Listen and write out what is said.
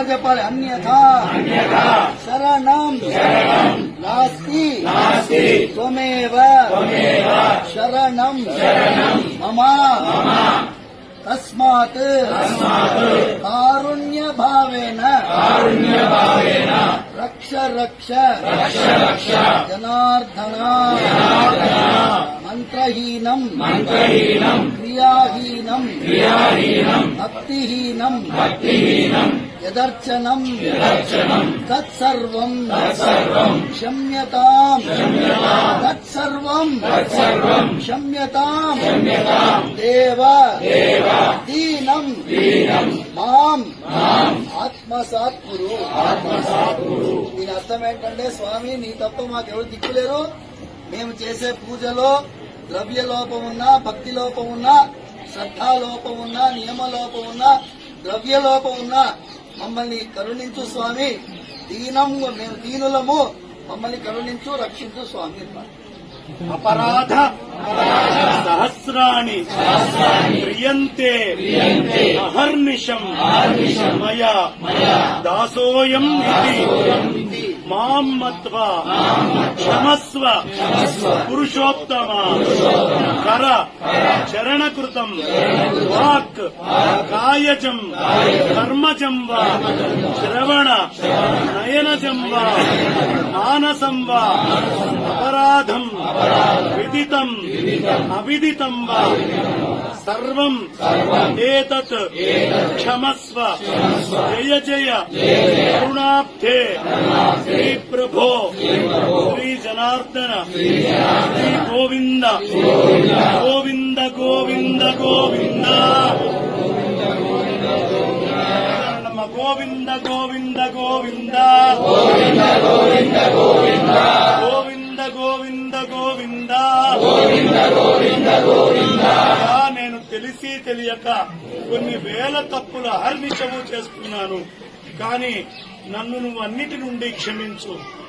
అందరు చెప్పాలి అన్యథా శరణం నాస్తి త్వమేవ శరణం మమ తస్మాత్ కారుణ్య భావేన రక్ష రక్ష జనార్దన మంత్రహీనం క్రియాహీనం భక్తిహీనం యదర్చనం తత్సర్వం క్షమ్యతాం తత్సర్వం క్షమ్యతాం దేవ దీనం మాం ఆత్మసాత్ దీని అర్థం ఏంటంటే స్వామి నీ తప్ప మాకెవరు దిక్కులేరు మేము చేసే పూజలో ద్రవ్య లోపం ఉన్నా భక్తి లోపం ఉన్నా శ్రద్ధా లోపం ఉన్నా నియమ లోపం ఉన్నా ద్రవ్య లోపం ఉన్నా మమ్మల్ని కరుణించు స్వామి. దీనం మేము దీనులము. మమ్మల్ని కరుణించు రక్షించు స్వామి. అపరాధ సహస్రాణి క్రియంతే అహర్నిశం. మయా దాసోయం ఇది. మాం మత్వా క్షమస్వ పురుషోత్తమ. కర. చరణకృతం. వాక్. కాయజం. కర్మజం వా. శ్రవణ. నయనజం వా. మానసం వా. అపరాధం. విదితం. అవిదితం వా. సర్వం. ఏతత్. క్షమస్వ. జయ జయ. కరుణాబ్ధే శ్రీ ప్రభో శ్రీ జనార్దన. శ్రీ గోవింద. గోవింద గోవింద గోవింద. నమ గోవింద గోవింద గోవింద. గోవింద గోవింద గోవింద. గోవింద నేను తెలిసి తెలియక కొన్ని వేల తప్పుల అహర్నిశము చేసుకున్నాను కానీ నన్ను నువ్వు అన్నిటి నుండి క్షమించు.